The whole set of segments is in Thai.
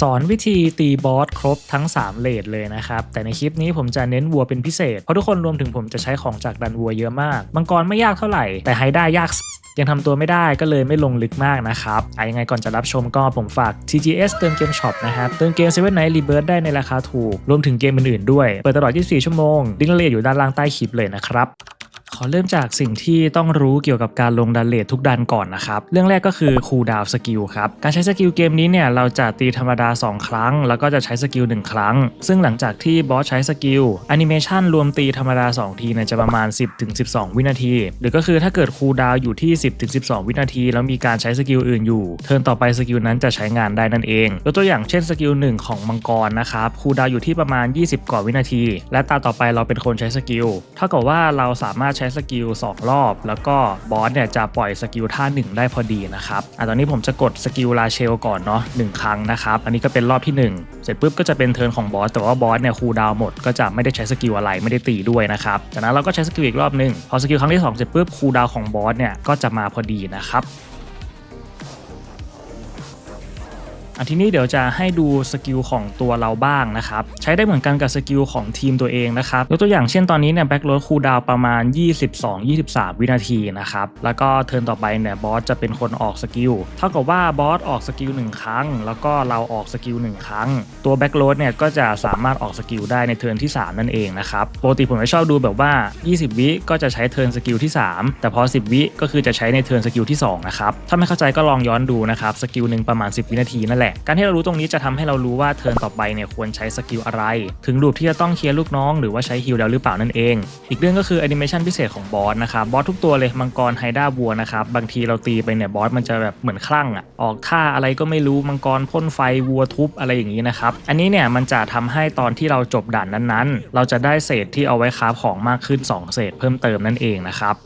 สอนวิธีตีบอสครบทั้ง 3 เลดเลยนะครับ แต่ในคลิปนี้ผมจะเน้นวัวเป็นพิเศษ เพราะทุกคนรวมถึงผมจะใช้ของจากดันวัวเยอะมากมังกรไม่ยากเท่าไหร่ แต่ไฮด้ายากยังทำตัวไม่ได้ก็เลยไม่ลงลึกมากนะครับอะยังไงก่อนจะรับชมก็ผมฝาก TGS เติมเกมช็อปนะครับ เติมเกม7 Night Rebirth ได้ในราคาถูก รวมถึงเกมอื่นๆด้วย เปิดตลอด 24 ชั่วโมง ลิงก์ละเอียดอยู่ด้านล่างใต้คลิปเลยนะครับ ขอเริ่มจากสิ่งที่ต้องรู้เกี่ยวกับการลงดันเลททุกดันก่อนนะครับ เรื่องแรกก็คือคูลดาวสกิลครับ การใช้สกิลเกมนี้เนี่ยเราจะตีธรรมดา 2 ครั้ง แล้วก็จะใช้สกิล 1 ครั้ง ซึ่งหลังจากที่บอสใช้สกิลแอนิเมชันรวมตีธรรมดา 2 ทีเนี่ยจะประมาณ 10-12 วินาที หรือก็คือถ้าเกิดคูลดาวอยู่ที่ 10-12 วินาที แล้วมีการใช้สกิลอื่นอยู่ เทิร์นต่อไปสกิลนั้นจะใช้งานได้นั่นเองยกตัวอย่างเช่นสกิล1ของมังกรนะครับคูลดาวอยู่ที่ประมาณ 20 กว่าวินาที และตาต่อไปเราเป็นคนใช้สกิลเท่ากับว่าเราสามารถช้สกิล2 รอบ แล้วก็บอสเนี่ยจะปล่อยสกิลท่า 1 ได้พอดีนะครับอะตอนนี้ผมจะกดสกิลราเชลก่อนเนาะหนึ่งครั้งนะครับ อันนี้ก็เป็นรอบที่ 1 เสร็จปุ๊บก็จะเป็นเทิร์นของบอส แต่ว่าบอสเนี่ยคูลดาวหมด ก็จะไม่ได้ใช้สกิลอะไรไม่ได้ตีด้วยนะครับ จากนั้นเราก็ใช้สกิลอีกรอบหนึ่งพอสกิลครั้งที่2เสร็จปุ๊บคูลดาวของบอสเนี่ยก็จะมาพอดีนะครับ อันที่นี้เดี๋ยวจะให้ดูสกิลของตัวเราบ้างนะครับใช้ได้เหมือนกันกับสกิลของทีมตัวเองนะครับยกตัวอย่างเช่นตอนนี้เนี่ยแบ็กโรดคูลดาวประมาณ 22-23 วินาทีนะครับแล้วก็เทิร์นต่อไปเนี่ยบอสจะเป็นคนออกสกิลเท่ากับว่าบอสออกสกิล1ครั้ง แล้วก็เราออกสกิล1ครั้ง ตัวแบ็กโรดเนี่ยก็จะสามารถออกสกิลได้ในเทิร์นที่ 3 นั่นเองนะครับปกติผมจะชอบดูแบบว่า 20 วิก็จะใช้เทิร์นสกิลที่ 3 แต่พอ 10 วิก็คือจะใช้ในเทิร์นสกิลที่2นะครับถ้าไม่เข้าใจก็ลองย้อนดูนะครับสกิลหนึ่งประมาณ 10 วินาทีนั่นแหละการที่เรารู้ตรงนี้จะทำให้เรารู้ว่าเทิร์นต่อไปเนี่ยควรใช้สกิลอะไร ถึงรูปที่จะต้องเคลียร์ลูกน้องหรือว่าใช้ฮิลแล้วหรือเปล่านั่นเอง อีกเรื่องก็คือแอนิเมชันพิเศษของบอสนะครับบอสทุกตัวเลยมังกรไฮด้าบัวนะครับบางทีเราตีไปเนี่ยบอสมันจะแบบเหมือนคลั่งอะออกท่าอะไรก็ไม่รู้มังกรพ่นไฟวัวทุบอะไรอย่างนี้นะครับอันนี้เนี่ยมันจะทำให้ตอนที่เราจบด่านนั้นๆ เราจะได้เศษที่เอาไว้คราของมากขึ้น 2 เศษเพิ่มเติมนั่นเองนะครับ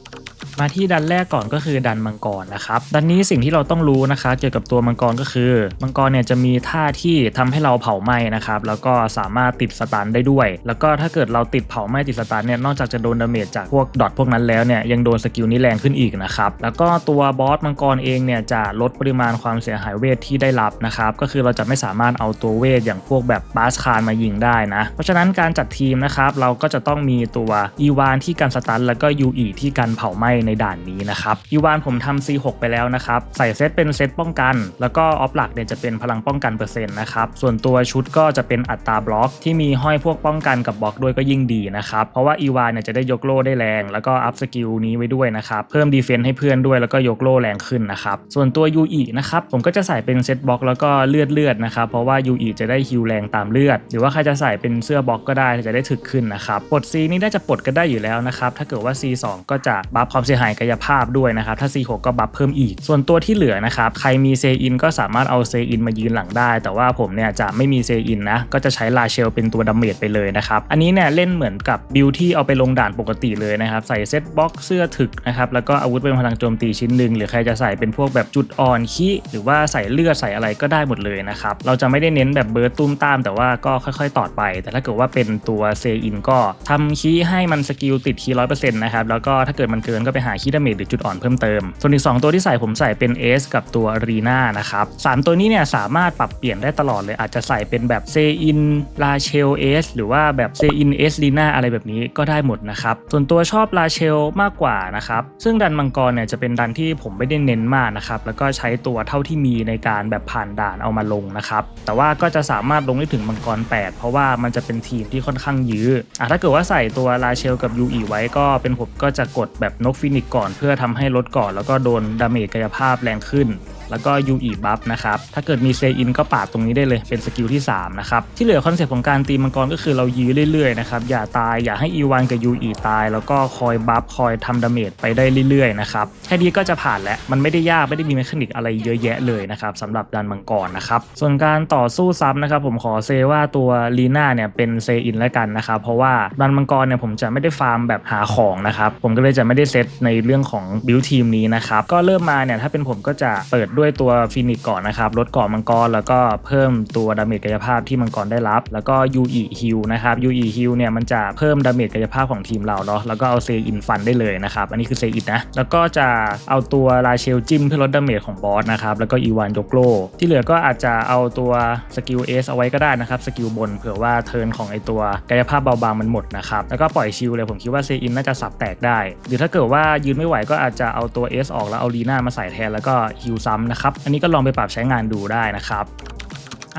มาที่ดันแรกก่อนก็คือดันมังกรนะครับดันนี้สิ่งที่เราต้องรู้นะคะเกี่ยวกับตัวมังกรก็คือ มังกรเนี่ยจะมีท่าที่ทำให้เราเผาไหม้นะครับแล้วก็สามารถติดสตันได้ด้วย แล้วก็ถ้าเกิดเราติดเผาไหม้ติดสตันเนี่ยนอกจากจะโดนดาเมจจากพวกดอทพวกนั้นแล้วเนี่ยยังโดนสกิลนี้แรงขึ้นอีกนะครับแล้วก็ตัวบอสมังกรเองเนี่ยจะลดปริมาณความเสียหายเวทที่ได้รับนะครับก็คือเราจะไม่สามารถเอาตัวเวทอย่างพวกแบบบาสคารมายิงได้นะเพราะฉะนั้นการจัดทีมนะครับเราก็จะต้องมีตัวอีวานที่กันสตันแล้วก็ยูอีที่กันเผาไหม้ในด่านนี้นะครับอีวานผมทำ C6 ไปแล้วนะครับ ใส่เซตเป็นเซตป้องกัน แล้วก็ออฟหลักเนี่ยจะเป็นพลังป้องกันเปอร์เซ็นต์นะครับ ส่วนตัวชุดก็จะเป็นอัตราบล็อกที่มีห้อยพวกป้องกันกับบล็อกด้วยก็ยิ่งดีนะครับ เพราะว่าอีวานเนี่ยจะได้ยกโล่ได้แรง แล้วก็อัพสกิลนี้ไว้ด้วยนะครับ เพิ่มดีเฟนต์ให้เพื่อนด้วยแล้วก็ยกโล่แรงขึ้นนะครับ ส่วนตัวยูอีนะครับผมก็จะใส่เป็นเซตบล็อกแล้วก็เลือดเลือดนะครับเพราะว่ายูอีจะได้ฮิลแรงตามเลือด หรือว่าใครจะใส่เป็นเสื้อบล็อกก็ได้จะได้ถึกขึ้นนะครับปลด C นี่น่าจะปลดกันได้อยู่แล้วนะครับถ้าเกิดว่า C2 ก็จะบัฟความเสียหายกายภาพด้วยนะครับถ้า C6 ก็บัฟเพิ่มอีก ส่วนตัวที่เหลือนะครับใครมีเซอินก็สามารถเอาเซอินมายืนหลังได้ แต่ว่าผมเนี่ยจะไม่มีเซอินนะก็จะใช้ลาเชลเป็นตัวดาเมจไปเลยนะครับอันนี้เนี่ยเล่นเหมือนกับบิลที่เอาไปลงด่านปกติเลยนะครับใส่เซตบ็อกเสื้อถึกนะครับแล้วก็อาวุธเป็นพลังโจมตีชิ้นหนึ่งหรือใครจะใส่เป็นพวกแบบจุดอ่อนขี้หรือว่าใส่เลือดใส่อะไรก็ได้หมดเลยนะครับเราจะไม่ได้เน้นแบบเบิร์ดตุ้มตาม แต่ว่าก็ค่อยๆ ตอดไป แต่ถ้าเกิดว่าเป็นตัวเซอินก็ทำขี้ให้มันสกิลติดขี้ร้อยเปอร์เซ็นต์นะครับแล้วก็ถ้าเกิดมันเกินก็ไปหาขี้ดาเมจหรือจุดอ่อนเพิ่มเติม ส่วนอีก 2 ตัวที่ใส่ผมใส่เป็น S กับตัวรีนานะครับสามตัวนี้เนี่ยสามารถปรับเปลี่ยนได้ตลอดเลยอาจจะใส่เป็นแบบเซอินลาเชลเอสหรือว่าแบบเซอินเอสรีนาอะไรแบบนี้ก็ได้หมดนะครับส่วนตัวชอบลาเชลมากกว่านะครับซึ่งดันมังกรเนี่ยจะเป็นดันที่ผมไม่ได้เน้นมากนะครับแล้วก็ใช้ตัวเท่าที่มีในการแบบผ่านด่านเอามาลงนะครับแต่ว่าก็จะสามารถลงได้ถึงมังกร 8 เพราะว่ามันจะเป็นทีมที่ค่อนข้างยื้ออะถ้าเกิดว่าใส่ตัวลาเชลกับยูอีไว้ก็เป็นผมก็จะกดแบบนกฟินกก่อน เพื่อทำให้ลดก่อน แล้วก็โดนดาเมจกายภาพแรงขึ้น แล้วก็ UE buff นะครับ ถ้าเกิดมีเซอินก็ปาดตรงนี้ได้เลยเป็นสกิลที่ 3 นะครับ ที่เหลือคอนเซปต์ของการตีมังกรก็คือเรายื้อเรื่อยๆนะครับ อย่าตายอย่าให้ E1 กับ UE ตาย แล้วก็คอยบัฟคอยทำดาเมจไปได้เรื่อยๆนะครับ แค่นี้ก็จะผ่านแล้วมันไม่ได้ยากไม่ได้มีเมคานิกอะไรเยอะแยะเลยนะครับสำหรับดันมังกรนะครับส่วนการต่อสู้ซ้ำนะครับผมขอเซว่าตัวลีน่าเนี่ยเป็นเซอินแล้วกันนะครับเพราะว่าดันมังกรเนี่ยผมจะไม่ได้ฟาร์มแบบหาของนะครับผมก็เลยจะไม่ได้เซตในเรื่องของบิวทีมนี้นะครับก็เริ่มมาเนี่ยถ้าเป็นผมก็จะเปิดด้วยตัวฟินิกก่อนนะครับลดเกาะมังกรแล้วก็เพิ่มตัวดาเมจกายภาพที่มังกรได้รับ แล้วก็ยูอีฮิลนะครับยูอีฮิลเนี่ยมันจะเพิ่มดาเมจกายภาพของทีมเราเนาะแล้วก็เอาเซอินฟันได้เลยนะครับอันนี้คือเซอินนะแล้วก็จะเอาตัวราเชลจิ้มเพื่อลดดาเมจของบอสนะครับแล้วก็อีวานโยโกโลที่เหลือก็อาจจะเอาตัวสกิลเอสเอาไว้ก็ได้นะครับสกิลบนเผื่อว่าเทิร์นของไอตัวกายภาพเบาบางมันหมดนะครับแล้วก็ปล่อยชิลเลยผมคิดว่าเซอินน่าจะสับแตกได้ หรือถ้าเกิดว่ายืนไม่ไหวก็อาจจะเอาตัว S ออกแล้วเอาลีน่ามาใส่แทนแล้วก็ฮิลซ้ำนะครับ อันนี้ก็ลองไปปรับใช้งานดูได้นะครับ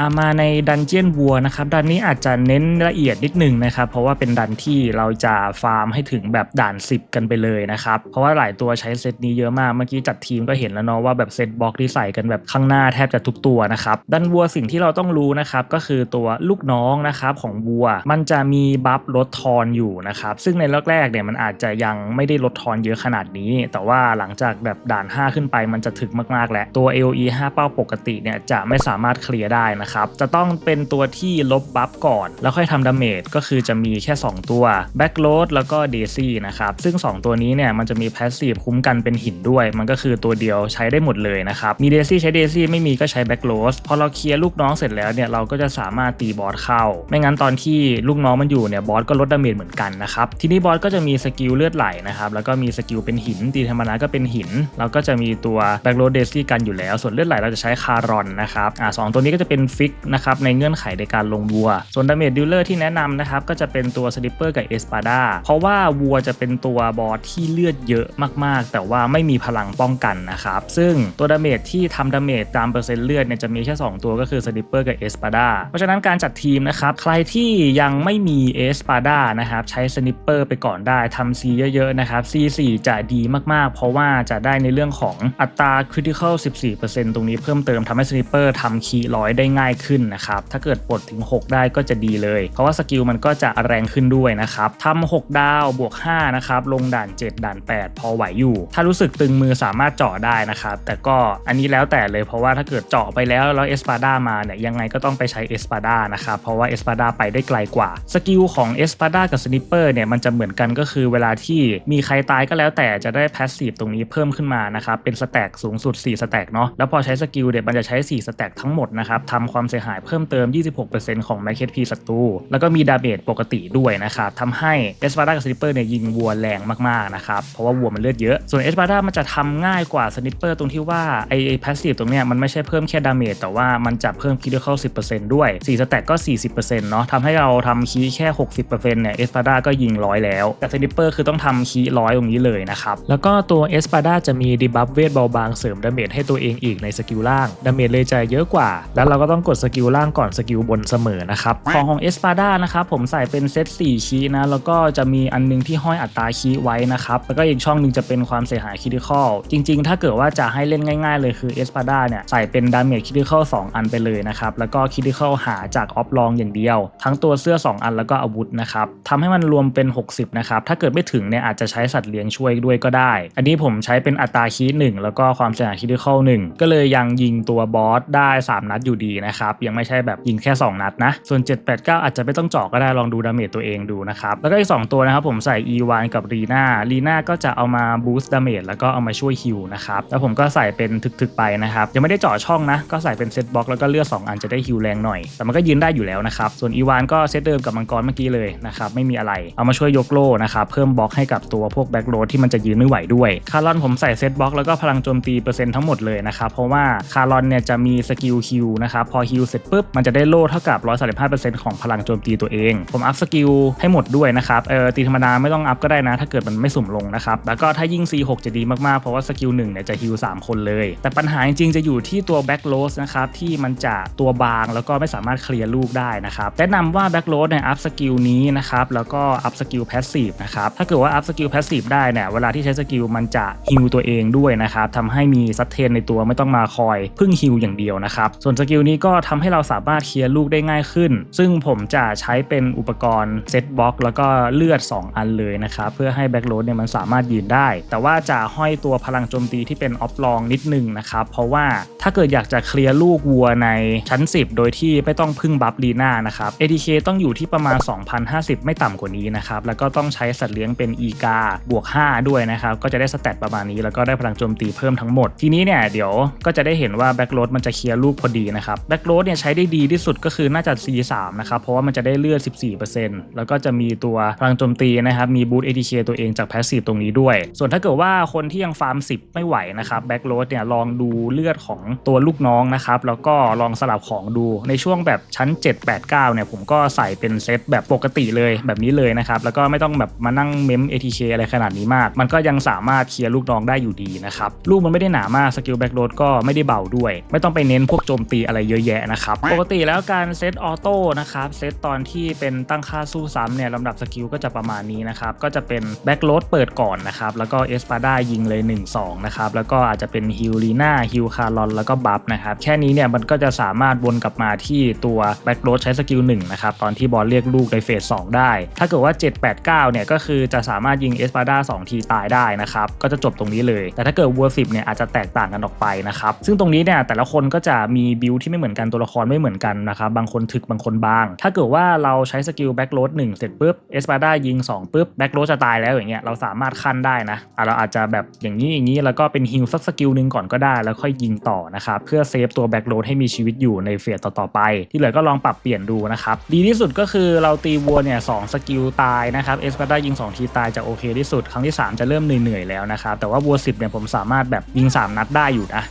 ามาในดันเจียนวัวนะครับดันนี้อาจจะเน้นละเอียดนิดนึงนะครับ เพราะว่าเป็นดันที่เราจะฟาร์มให้ถึงแบบด่าน 10 กันไปเลยนะครับ เพราะว่าหลายตัวใช้เซตนี้เยอะมากเมื่อกี้จัดทีมก็เห็นแล้วเนาะว่าแบบเซตบล็อกที่ใส่กันแบบข้างหน้าแทบจะทุกตัวนะครับดันวัวสิ่งที่เราต้องรู้นะครับก็คือตัวลูกน้องนะครับของวัว มันจะมีบัฟลดทอนอยู่นะครับซึ่งในแรกๆเนี่ยมันอาจจะยังไม่ได้ลดทอนเยอะขนาดนี้ แต่ว่าหลังจากแบบด่าน 5 ขึ้นไปมันจะถึกมากๆแล้วตัว AOE 5 เป้าปกติเนี่ยจะไม่สามารถเคลียร์ได้นะครับจะต้องเป็นตัวที่ลบบัฟก่อน แล้วค่อยทำดาเมจก็คือจะมีแค่ 2 ตัว Backload แล้วก็ Daisy นะครับซึ่ง 2 ตัวนี้เนี่ยมันจะมีแพสซีฟคุ้มกันเป็นหินด้วย มันก็คือตัวเดียวใช้ได้หมดเลยนะครับมี Daisy ใช้ Daisy ไม่มีก็ใช้ Backload พอเราเคลียร์ลูกน้องเสร็จแล้วเนี่ยเราก็จะสามารถตีบอสเข้า ไม่งั้นตอนที่ลูกน้องมันอยู่เนี่ยบอสก็ลดดาเมจเหมือนกันนะครับทีนี้บอสก็จะมีสกิลเลือดไหลนะครับแล้วก็มีสกิลเป็นหินตีธรรมดาก็เป็นหินแล้วก็จะมีตัว Backload Daisy กันอยู่แล้วส่วนเลือดไหลเราจะใช้คารอนนะครับอ่าสองตัวนี้ก็จะเป็นฟิกนะครับในเงื่อนไขในการลงวัว ส่วนดาเมจดิลเลอร์ที่แนะนำนะครับก็จะเป็นตัวสลิปเปอร์กับเอสปาดาเพราะว่าวัวจะเป็นตัวบอสที่เลือดเยอะมากๆ แต่ว่าไม่มีพลังป้องกันนะครับ ซึ่งตัวดาเมจที่ทำดาเมจตามเปอร์เซ็นต์เลือดเนี่ยจะมีแค่ 2 ตัวก็คือสลิปเปอร์กับเอสปาดาเพราะฉะนั้นการจัดทีมนะครับใครที่ยังไม่มีเอสปาดานะครับใช้สลิปเปอร์ไปก่อนได้ทำซีเยอะๆนะครับ C4 จะดีมากๆ เพราะว่าจะได้ในเรื่องของอัตรา critical 14%ตรงนี้เพิ่มเติมทำให้สลิปเปอร์ทำคีย์ร้อยได้ง่ายขึ้นนะครับ ถ้าเกิดปลดถึง 6 ได้ก็จะดีเลย เพราะว่าสกิลมันก็จะแรงขึ้นด้วยนะครับทำ6ดาวบวก5นะครับ ลงด่าน 7 ด่าน 8 พอไหวอยู่ ถ้ารู้สึกตึงมือสามารถเจาะได้นะครับ แต่ก็อันนี้แล้วแต่เลยเพราะว่าถ้าเกิดเจาะไปแล้วแล้วเอสปาดามาเนี่ยยังไงก็ต้องไปใช้เอสปาดานะครับ เพราะว่าเอสปาดาไปได้ไกลกว่า สกิลของเอสปาดากับสนิปเปอร์เนี่ยมันจะเหมือนกันก็คือเวลาที่มีใครตายก็แล้วแต่จะได้แพสซีฟตรงนี้เพิ่มขึ้นมานะครับเป็นสแต็กสูงสุด4สแต็กเนาะแล้วพอใช้สกิลเนี่ยมันจะใช้4สแต็กทั้งหมดนะครับทำความเสียหายเพิ่มเติม 26%ของแมคเคทพีศัตรู แล้วก็มีดาเมจปกติด้วยนะครับทำให้เอสปาดากับสนิปเปอร์เนี่ยยิงวัวแรงมากๆนะครับ เพราะว่าวัวมันเลือดเยอะ ส่วนเอสปาดามันจะทำง่ายกว่าสนิปเปอร์ตรงที่ว่าไอไอพาสซีฟตรงเนี้ยมันไม่ใช่เพิ่มแค่ดาเมจแต่ว่ามันจะเพิ่มคิดเข้า10%ด้วย4สแต็กก็ 40%เนาะทำให้เราทำคีย์แค่ 60%เนี่ยเอสปาดาก็ยิงร้อยแล้ว แต่สนิปเปอร์คือต้องทำคีย์ร้อยตรงนี้เลยนะครับแล้วก็ตัวเอสปาดาจะมีดีบัฟเวทเบาบางเสริมดาเมจให้ตัวเองอีกในสกิลล่างดาเมจเลยจะเยอะกว่า แล้วเราก็ต้องกดสกิลล่างก่อนสกิลบนเสมอนะครับของของเอสปาดานะครับผมใส่เป็นเซต4คีย์นะแล้วก็จะมีอันนึงที่ห้อยอัตราคีย์ไว้นะครับแล้วก็อีกช่องหนึงจะเป็นความเสียหายคิดคอลจริง ๆ ถ้าเกิดว่าจะให้เล่นง่ายๆ เลยคือเอสปาดาเนี่ยใส่เป็นดาเมจคิดคอล2อันไปเลยนะครับแล้วก็คิดคอลหาจากออฟลองอย่างเดียว ทั้งตัวเสื้อ 2 อันแล้วก็อาวุธนะครับทำให้มันรวมเป็น 60นะครับถ้าเกิดไม่ถึงเนี่ยอาจจะใช้สัตว์เลี้ยงช่วยด้วยก็ได้ อันนี้ผมใช้เป็นอัตราคีย์หนึ่งแล้วก็ความเสียหายคิดคอลหนึ่งก็เลยยังยิงตัวบอสได้ 3 นัดอยู่ดีนะะครับยังไม่ใช่แบบยิงแค่ 2 นัดนะ ส่วน 7 8 9 อาจจะไม่ต้องเจาะก็ได้ลองดูดาเมจตัวเองดูนะครับ แล้วก็อีก 2 ตัวนะครับผมใส่ E1 กับรีน่ารีน่าก็จะเอามาบูสต์ดาเมจแล้วก็เอามาช่วยฮิลนะครับแล้วผมก็ใส่เป็นถึกๆไปนะครับยังไม่ได้เจาะช่องนะ ก็ใส่เป็นเซตบล็อกแล้วก็เลือด2อันจะได้ฮิลแรงหน่อย แต่มันก็ยืนได้อยู่แล้วนะครับส่วน E1 ก็เซตเดิมกับมังกรเมื่อกี้เลยนะครับไม่มีอะไรเอามาช่วยยกโล่นะครับเพิ่มบล็อกให้กับตัวพวกแบ็กโรดที่มันจะยืนไม่ไหวด้วยคารอนผมใส่เซตบล็อกแล้วก็พลังโจมตีเปอร์เซ็นต์ทั้งหมดเลยนะครับเพราะว่าคารอนเนี่ยจะมีสกิลฮิลนะครับพอฮิลเสร็จปุ๊บมันจะได้โล่เท่ากับ 135%ของพลังโจมตีตัวเอง ผมอัพสกิลให้หมดด้วยนะครับเออตีธรรมดาไม่ต้องอัพก็ได้นะ ถ้าเกิดมันไม่สุ่มลงนะครับแล้วก็ถ้ายิ่ง C6 จะดีมากๆ เพราะว่าสกิล1เนี่ยจะฮิล3คนเลย แต่ปัญหาจริงๆจะอยู่ที่ตัวแบ็กโรสนะครับที่มันจะตัวบางแล้วก็ไม่สามารถเคลียร์ลูกได้นะครับแนะนำว่าแบ็กโรสเนี่ยอัพสกิลนี้นะครับแล้วก็อัพสกิลแพสซีฟนะครับถ้าเกิดว่าอัพสกิลแพสซีฟได้เนี่ยเวลาที่ใช้สกิลมันจะฮิลตัวเองด้วยนะครับทำให้มีซัตเทนในตัวไม่ต้องมาคอยพึ่งฮิลอย่างเดียวนะครับส่วนสกิลนี้กก็ทำให้เราสามารถเคลียร์ลูกได้ง่ายขึ้น ซึ่งผมจะใช้เป็นอุปกรณ์เซตบล็อกแล้วก็เลือด 2 อันเลยนะครับเพื่อให้แบ็กโรดเนี่ยมันสามารถยืนได้ แต่ว่าจะห้อยตัวพลังโจมตีที่เป็นออฟลองนิดนึงนะครับเพราะว่าถ้าเกิดอยากจะเคลียร์ลูกวัวในชั้น 10 โดยที่ไม่ต้องพึ่งบัฟลีน่านะครับ ATK ต้องอยู่ที่ประมาณ 2,050 ไม่ต่ำกว่านี้นะครับแล้วก็ต้องใช้สัตว์เลี้ยงเป็นอีกาบวก 5 ด้วยนะครับก็จะได้สแตทประมาณนี้แล้วก็ได้พลังโจมตีเพิ่มทั้งหมดทีนี้เนี่ยเดี๋ยวก็จะได้เห็นว่าแบ็กโรดมันจะเคลียร์ลูกพอดีนะครับแบ็บ็กโรดเนี่ยใช้ได้ดีที่สุดก็คือน่าจะ C3 นะครับ เพราะว่ามันจะได้เลือด 14%แล้วก็จะมีตัวพลังโจมตีนะครับมีบูต ATK ตัวเองจากแพสซีฟตรงนี้ด้วย ส่วนถ้าเกิดว่าคนที่ยังฟาร์ม 10 ไม่ไหวนะครับแบ็กโรดเนี่ยลองดูเลือดของตัวลูกน้องนะครับแล้วก็ลองสลับของดูในช่วงแบบชั้น 7 8 9เนี่ยผมก็ใส่เป็นเซตแบบปกติเลยแบบนี้เลยนะครับแล้วก็ไม่ต้องแบบมานั่งเมม ATK อะไรขนาดนี้มาก มันก็ยังสามารถเคลียร์ลูกน้องได้อยู่ดีนะครับลูกมันไม่ได้หนามากสกิลแบ็กโรดก็ไม่ได้เบาด้วย ไม่ต้องไปเน้นพวกโจมตีอะไรเยอะแยะนะครับ ปกติแล้วการเซตออโต้นะครับเซตตอนที่เป็นตั้งค่าสู้ซ้ำเนี่ยลำดับสกิลก็จะประมาณนี้นะครับ ก็จะเป็นแบ็กโรดเปิดก่อนนะครับ แล้วก็เอสปาด้ายิงเลย 1-2 นะครับ แล้วก็อาจจะเป็นฮิลลีน่าฮิลคารอนแล้วก็บัฟนะครับ แค่นี้เนี่ยมันก็จะสามารถวนกลับมาที่ตัวแบ็กโรดใช้สกิล1นะครับ ตอนที่บอลเรียกลูกในเฟส2ได้ ถ้าเกิดว่า 7 8 9 เนี่ยก็คือจะสามารถยิงเอสปาด้า2ทีตายได้นะครับ ก็จะจบตรงนี้เลย แต่ถ้าเกิดวัว10เนี่ยอาจจะแตกต่างกันออกไปนะครับซึ่งตรงนี้เนี่ยแต่ละคนก็จะมีบิลที่ไม่เหมือนกันตัวละครไม่เหมือนกันนะครับบางคนถึกบางคนบาง ถ้าเกิดว่าเราใช้สกิลแบ็กโรด1เสร็จปุ๊บเอสปาด้ายิง2ปุ๊บแบ็กโรดจะตายแล้วอย่างเงี้ยเราสามารถขั้นได้นะเราอาจจะแบบอย่างนี้อย่างนี้แล้วก็เป็นฮิลสักสกิลหนึ่งก่อนก็ได้แล้วค่อยยิงต่อนะครับเพื่อเซฟตัวแบ็กโรดให้มีชีวิตอยู่ในเฟสต่อๆไป ที่เหลือก็ลองปรับเปลี่ยนดูนะครับดีที่สุดก็คือเราตีวัวเนี่ยสองสกิลตายนะครับเอสปาด้ายิง 2 ทีตายจะโอเคที่สุดครั้งที่ 3 จะเริ่มเหนื่อยๆแล้วนะครับแต่ว่าวัว10เนี่ยผมสามารถแบบยิง 3 นัดได้อยู่นะ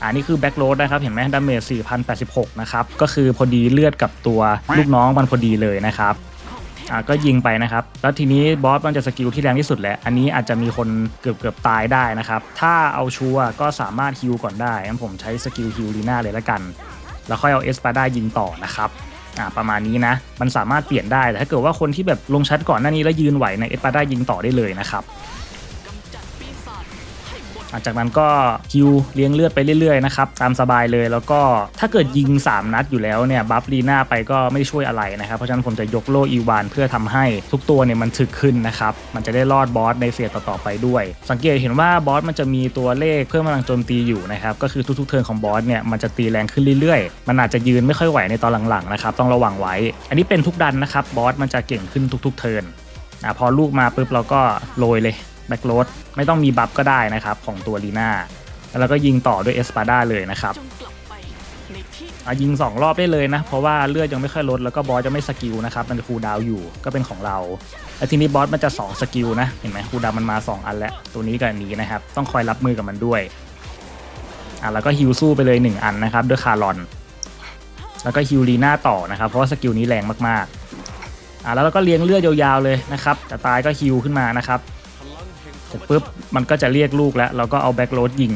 อ่านี่คือแบ็กโรดนะครับ เห็นไหมดาเมจ4,086 นะครับ ก็คือพอดีเลือดกับตัวลูกน้องมันพอดีเลยนะครับอ่าก็ยิงไปนะครับ แล้วทีนี้บอสมันจะสกิลที่แรงที่สุดแหละ อันนี้อาจจะมีคนเกือบเกือบตายได้นะครับ ถ้าเอาชัวร์ก็สามารถฮิวก่อนได้งั้นผมใช้สกิลฮิวลีน่าเลยละกัน แล้วค่อยเอาเอสปาด้ายิงต่อนะครับอ่าประมาณนี้นะ มันสามารถเปลี่ยนได้ แต่ถ้าเกิดว่าคนที่แบบลงชัดก่อนหน้านี้แล้วยืนไหวในเอสปาด้ายิงต่อได้เลยนะครับ หลังจากนั้นก็ฮิวเลี้ยงเลือดไปเรื่อยๆนะครับตามสบายเลยแล้วก็ถ้าเกิดยิง 3 นัดอยู่แล้วเนี่ยบัฟลีน่าไปก็ไม่ช่วยอะไรนะครับ เพราะฉะนั้นผมจะยกโลอีวาน เพื่อทำให้ทุกตัวเนี่ยมันถึกขึ้นนะครับ มันจะได้รอดบอสในเฟสต่อๆไปด้วย สังเกตเห็นว่าบอสมันจะมีตัวเลขเพิ่มพลังโจมตีอยู่นะครับก็คือทุกๆเทิร์นของบอสเนี่ยมันจะตีแรงขึ้นเรื่อยๆ มันอาจจะยืนไม่ค่อยไหวในตอนหลังๆนะครับต้องระวังไว้ อันนี้เป็นทุกดันนะครับบอสมันจะเก่งขึ้นทุกๆเทิร์นอะพอลูกมาปุ๊บเราก็โรยเลย แบ็กโรดไม่ต้องมีบัฟก็ได้นะครับของตัวลีน่าแล้วก็ยิงต่อด้วยเอสปาด้าเลยนะครับจงกลับไปในที่อะยิง 2 รอบได้เลยนะ เพราะว่าเลือดยังไม่ค่อยลดแล้วก็บอสจะไม่สกิลนะครับ มันคูลดาวอยู่ก็เป็นของเราแล้วทีนี้บอสมันจะ 2 สกิลนะ เห็นไหมคูลดาวมันมา 2 อันแล้ว ตัวนี้กับอันนี้นะครับ ต้องคอยรับมือกับมันด้วยอะแล้วก็ฮิวสู้ไปเลย 1 อันนะครับ ด้วยคารอน แล้วก็ฮิวลีน่าต่อนะครับ เพราะว่าสกิลนี้แรงมากๆอะแล้วเราก็เลี้ยงเลือดยาวๆเลยนะครับจะตายก็ฮิวขึ้นมานะครับ เสร็จปุ๊บมันก็จะเรียกลูกแล้วเราก็เอาแบ็กโรดยิง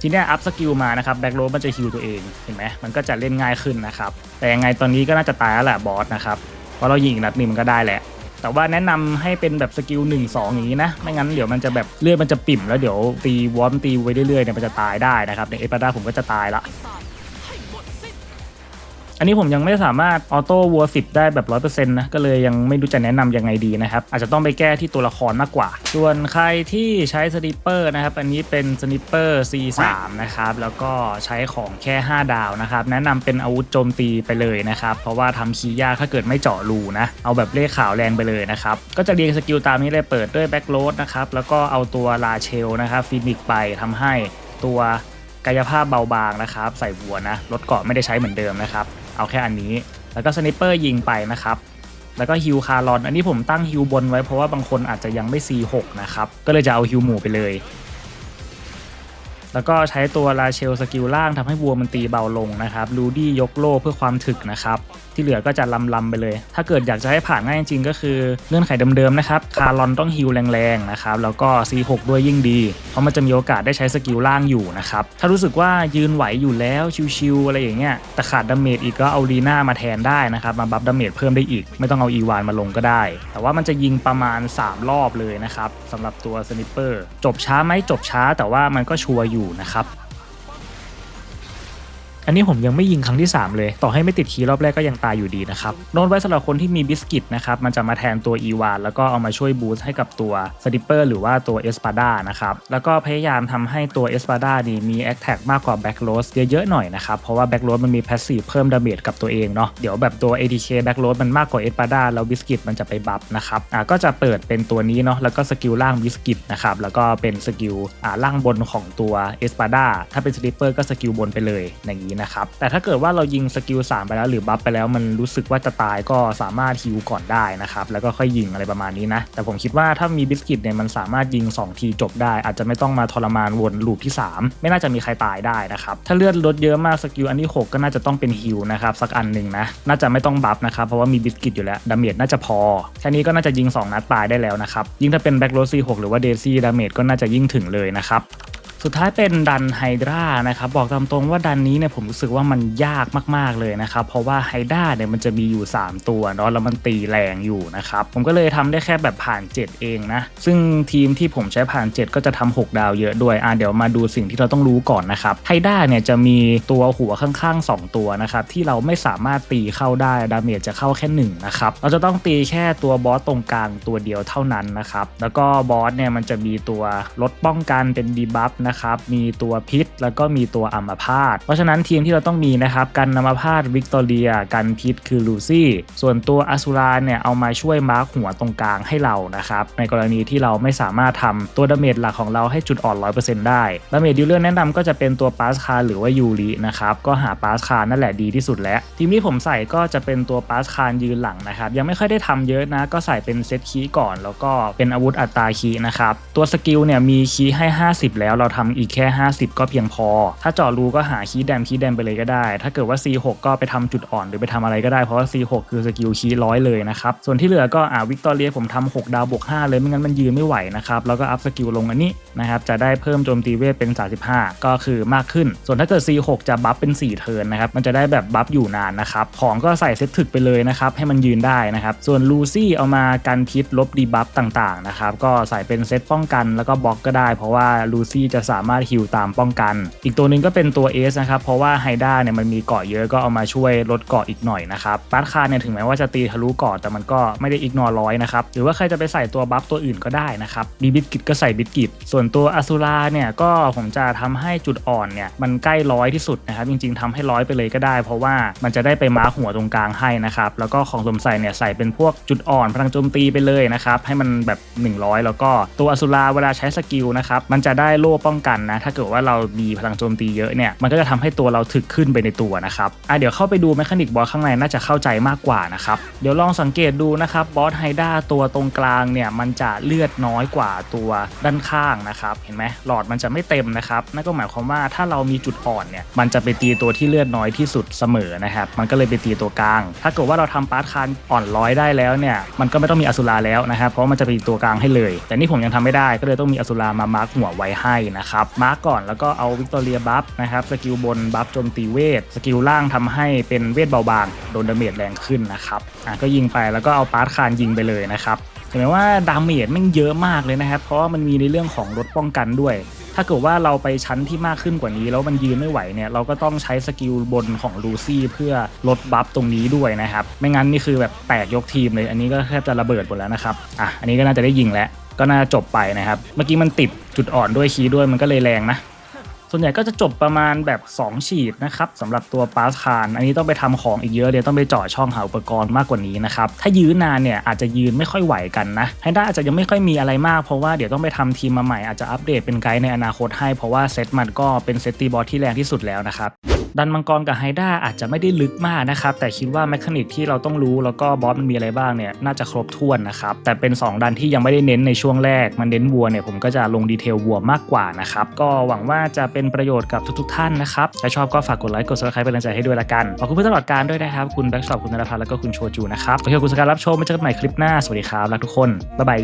ทีนี้อัพสกิลมานะครับแบ็กโรดมันจะฮิวตัวเองเห็นไหมมันก็จะเล่นง่ายขึ้นนะครับแต่ยังไงตอนนี้ก็น่าจะตายแล้วแหละบอสนะครับเพราะเรายิงอีกนัดนึงมันก็ได้แหละแต่ว่าแนะนำให้เป็นแบบสกิล1 2 อย่างนี้นะ ไม่งั้นเดี๋ยวมันจะแบบเลือดมันจะปิ่มแล้วเดี๋ยวตีวอร์มตีไว้เรื่อยๆเนี่ยมันจะตายได้นะครับในเอปาด้าผมก็จะตายละ อันนี้ผมยังไม่สามารถออโต้วัวสิบได้แบบ100%นะ ก็เลยยังไม่รู้จะแนะนำยังไงดีนะครับ อาจจะต้องไปแก้ที่ตัวละครมากกว่า ส่วนใครที่ใช้สนิปเปอร์นะครับ อันนี้เป็นสนิปเปอร์ C3 นะครับ แล้วก็ใช้ของแค่ 5 ดาวนะครับ แนะนำเป็นอาวุธโจมตีไปเลยนะครับ เพราะว่าทำคีย์ยากถ้าเกิดไม่เจาะรูนะ เอาแบบเลขขาวแรงไปเลยนะครับ ก็จะเรียงสกิลตามนี้เลยเปิดด้วยแบ็กโรดนะครับ แล้วก็เอาตัวลาเชลนะครับฟินิกไปทำให้ตัวกายภาพเบาบางนะครับ ใส่วัวนะลดเกาะไม่ได้ใช้เหมือนเดิมนะครับ เอาแค่อันนี้ แล้วก็สไนเปอร์ยิงไปนะครับ แล้วก็ฮิวคารอน อันนี้ผมตั้งฮิวบนไว้เพราะว่าบางคนอาจจะยังไม่ C6 นะครับ ก็เลยจะเอาฮิวหมู่ไปเลย แล้วก็ใช้ตัวราเชลสกิลล่างทำให้วัวมันตีเบาลงนะครับลูดี้ยกโล่เพื่อความถึกนะครับ ที่เหลือก็จะลำลำๆไปเลย ถ้าเกิดอยากจะให้ผ่านง่ายจริงๆก็คือเงื่อนไขเดิมๆนะครับ คารอนต้องฮิวแรงๆนะครับ แล้วก็ C6 ด้วยยิ่งดี เพราะมันจะมีโอกาสได้ใช้สกิลล่างอยู่นะครับ ถ้ารู้สึกว่ายืนไหวอยู่แล้วชิวๆอะไรอย่างเงี้ย แต่ขาดดาเมจอีกก็เอาลีน่ามาแทนได้นะครับ มาบัฟดาเมจเพิ่มได้อีก ไม่ต้องเอาอีวานมาลงก็ได้ แต่ว่ามันจะยิงประมาณ 3 รอบเลยนะครับสำหรับตัวสนิปเปอร์จบช้าไหมจบช้าแต่ว่ามันก็ชัวร์อยู่อยู่นะครับ อันนี้ผมยังไม่ยิงครั้งที่ 3 เลย ต่อให้ไม่ติดคีย์รอบแรกก็ยังตายอยู่ดีนะครับโน้ตไว้สำหรับคนที่มีบิสกิตนะครับมันจะมาแทนตัวอีวานแล้วก็เอามาช่วยบูสต์ให้กับตัวสติปเปอร์หรือว่าตัวเอสปาด้านะครับแล้วก็พยายามทำให้ตัวเอสปาดานี่มีแอคแท็กมากกว่าแบ็กโรสเยอะๆหน่อยนะครับเพราะว่าแบ็กโรสมันมีแพสซีฟเพิ่มดาเมจกับตัวเองเนาะเดี๋ยวแบบตัว ADK แบ็กโรสมันมากกว่าเอสปาด้าแล้วบิสกิตมันจะไปบัฟนะครับอ่าก็จะเปิดเป็นตัวนี้เนาะแล้วก็สกิลล่างบิสกิตนะครับแล้วก็เป็นสกิลอ่าล่างบนของตัวเอสปาดาถ้าเป็นสติปเปอร์ก็สกิลบนไปเลยอย่างนี้นะครับ แต่ถ้าเกิดว่าเรายิงสกิล3ไปแล้วหรือบัฟไปแล้วมันรู้สึกว่าจะตายก็สามารถฮิวก่อนได้นะครับ แล้วก็ค่อยยิงอะไรประมาณนี้นะ แต่ผมคิดว่าถ้ามีบิสกิตเนี่ยมันสามารถยิง 2 ทีจบได้ อาจจะไม่ต้องมาทรมานวนลูปที่ 3 ไม่น่าจะมีใครตายได้นะครับ ถ้าเลือดลดเยอะมากสกิลอันที่ 6 ก็น่าจะต้องเป็นฮิวนะครับสักอันหนึ่งนะ น่าจะไม่ต้องบัฟนะครับเพราะว่ามีบิสกิตอยู่แล้วดาเมจน่าจะพอ แค่นี้ก็น่าจะยิง 2 นัดตายได้แล้วนะครับ ยิ่งถ้าเป็นแบ็กโรซี่6หรือว่าเดซี่ดาเมจก็น่าจะยิ่งถึงเลยนะครับ สุดท้ายเป็นดันไฮดรานะครับบอกตามตรงว่าดันนี้เนี่ยผมรู้สึกว่ามันยากมาก ๆเลยนะครับ เพราะว่าไฮดราเนี่ยมันจะมีอยู่ 3 ตัวเนาะแล้วมันตีแรงอยู่นะครับ ผมก็เลยทำได้แค่แบบผ่าน 7 เองนะ ซึ่งทีมที่ผมใช้ผ่าน 7 ก็จะทำ6ดาวเยอะด้วยอะเดี๋ยวมาดูสิ่งที่เราต้องรู้ก่อนนะครับไฮดราเนี่ยจะมีตัวหัวข้างๆ 2 ตัวนะครับที่เราไม่สามารถตีเข้าได้ดาเมจจะเข้าแค่1นะครับเราจะต้องตีแค่ตัวบอสตรงกลางตัวเดียวเท่านั้นนะครับแล้วก็บอสเนี่ยมันจะมีตัวลดป้องกันเป็นดีบัฟนะครับ มีตัวพิษ แล้วก็มีตัวอัมพาต เพราะฉะนั้นทีมที่เราต้องมีนะครับ กันอัมพาตวิกตอเรีย กันพิษคือลูซี่ ส่วนตัวอสุราเนี่ยเอามาช่วยมาร์คหัวตรงกลางให้เรานะครับ ในกรณีที่เราไม่สามารถทำตัวดาเมจหลักของเราให้จุดอ่อน 100%ได้ ดาเมจดิวเลอร์แนะนำก็จะเป็นตัวปาสคาหรือว่ายูรินะครับ ก็หาปาสคานั่นแหละดีที่สุดแล้ว ทีมที่ผมใส่ก็จะเป็นตัวปาสคายืนหลังนะครับ ยังไม่ค่อยได้ทำเยอะนะ ก็ใส่เป็นเซตคีก่อน แล้วก็เป็นอาวุธอัตราคีนะครับ ตัวสกิลเนี่ยมีคีให้ 50 แล้วเราททำอีกแค่ 50 ก็เพียงพอ ถ้าเจาะรูก็หาคีย์แดมคีย์แดมไปเลยก็ได้ ถ้าเกิดว่า C6 ก็ไปทำจุดอ่อนหรือไปทำอะไรก็ได้เพราะว่า C6 คือสกิลคีย์ร้อยเลยนะครับ ส่วนที่เหลือก็อ่าวิกตอเรียผมทำ6ดาวบวก 5 เลยไม่งั้นมันยืนไม่ไหวนะครับแล้วก็อัพสกิลลงอันนี้นะครับจะได้เพิ่มโจมตีเวทเป็น 35 ก็คือมากขึ้น ส่วนถ้าเกิด C6 จะบัฟเป็น 4 เทิร์นนะครับมันจะได้แบบบัฟอยู่นานนะครับของก็ใส่เซตถึกไปเลยนะครับให้มันยืนได้นะครับส่วนลูซี่เอามากันพิษลบดีบัฟต่างๆนะครับก็ใส่เป็นเซตป้องกันแล้วก็บล็อกก็ได้ เพราะว่าลูซี่จะสามารถฮิลตามป้องกัน อีกตัวหนึ่งก็เป็นตัวเอสนะครับเพราะว่าไฮด้าเนี่ยมันมีเกาะเยอะก็เอามาช่วยลดเกาะอีกหน่อยนะครับปาร์ตคาร์เนี่ยถึงแม้ว่าจะตีทะลุเกาะแต่มันก็ไม่ได้อีกนอร้อยนะครับหรือว่าใครจะไปใส่ตัวบัฟตัวอื่นก็ได้นะครับมีบิสกิตก็ใส่บิสกิตส่วนตัวอสุราเนี่ยก็ผมจะทำให้จุดอ่อนเนี่ยมันใกล้ร้อยที่สุดนะครับจริงๆทำให้ร้อยไปเลยก็ได้ เพราะว่ามันจะได้ไปมาร์คหัวตรงกลางให้นะครับแล้วก็ของสมใส่เนี่ยใส่เป็นพวกจุดอ่อนพลังโจมตีไปเลยนะครับให้มันแบบ 100 แล้วก็ตัวอสุราเวลาใช้สกิลนะครับมันจะได้โล่ป้องกันนะ ถ้าเกิดว่าเรามีพลังโจมตีเยอะเนี่ย มันก็จะทำให้ตัวเราถึกขึ้นไปในตัวนะครับอะเดี๋ยวเข้าไปดูแมคานิกบอสข้างในน่าจะเข้าใจมากกว่านะครับ เดี๋ยวลองสังเกตดูนะครับบอสไฮด้าตัวตรงกลางเนี่ยมันจะเลือดน้อยกว่าตัวด้านข้างนะครับ เห็นไหมหลอดมันจะไม่เต็มนะครับนั่นก็หมายความว่าถ้าเรามีจุดอ่อนเนี่ยมันจะไปตีตัวที่เลือดน้อยที่สุดเสมอนะครับมันก็เลยไปตีตัวกลาง ถ้าเกิดว่าเราทำปาร์ตคานอ่อนร้อยได้แล้วเนี่ยมันก็ไม่ต้องมีอสุราแล้วนะครับเพราะมันจะไปตีตัวกลางให้เลย แต่นี่ผมยังทำไม่ได้ก็เลยต้องมีอสุรามามาร์คหัวไว้ให้นะครับมาร์คก่อนแล้วก็เอาวิกตอเรียบัฟนะครับสกิลบนบัฟโจมตีเวทสกิลล่างทำให้เป็นเวทเบาบางโดนดาเมจแรงขึ้นนะครับอะก็ยิงไปแล้วก็เอาปาร์ตคานยิงไปเลยนะครับเห็นไหมว่าดาเมจม่งเยอะมากเลยนะครับ เพราะว่ามันมีในเรื่องของลดป้องกันด้วย ถ้าเกิดว่าเราไปชั้นที่มากขึ้นกว่านี้ แล้วมันยืนไม่ไหวเนี่ยเราก็ต้องใช้สกิลบนของลูซี่เพื่อลดบัฟตรงนี้ด้วยนะครับ ไม่งั้นนี่คือแบบแตกยกทีมเลย อันนี้ก็แทบจะระเบิดหมดแล้วนะครับ อะ อันนี้ก็น่าจะได้ยิงแล้ว ก็น่าจบไปนะครับ เมื่อกี้มันติดจุดอ่อนด้วยคีย์ด้วยมันก็เลยแรงนะ ส่วนใหญ่ก็จะจบประมาณแบบ 2 ฉีดนะครับสำหรับตัวปาสคาน อันนี้ต้องไปทำของอีกเยอะเดี๋ยวต้องไปเจาะช่องหาอุปกรณ์มากกว่านี้นะครับ ถ้ายื้อนานเนี่ยอาจจะยืนไม่ค่อยไหวกันนะให้ได้อาจจะยังไม่ค่อยมีอะไรมากเพราะว่าเดี๋ยวต้องไปทำทีมมาใหม่อาจจะอัปเดตเป็นไกด์ในอนาคตให้เพราะว่าเซตมันก็เป็นเซตตีบอสที่แรงที่สุดแล้วนะครับ ดันมังกรกับไฮด้าอาจจะไม่ได้ลึกมากนะครับ แต่คิดว่าแมคานิกที่เราต้องรู้แล้วก็บอสมันมีอะไรบ้างเนี่ยน่าจะครบถ้วนนะครับ แต่เป็น 2 ดันที่ยังไม่ได้เน้นในช่วงแรก มันเน้นวัวเนี่ยผมก็จะลงดีเทลวัวมากกว่านะครับ ก็หวังว่าจะเป็นประโยชน์กับทุกๆ ท่านนะครับถ้าชอบก็ฝากกดไลค์กด subscribe เป็นกำลังใจให้ด้วยละกัน ขอบคุณเพื่อตลอดการด้วยนะครับ คุณแบ็กช็อปคุณนรพัฒน์แล้วก็คุณโชจูนะครับขอบคุณคุณสการรับชมไว้เจอกันใหม่คลิปหน้าสวัสดีครับรักทุกคนบ๊ายบาย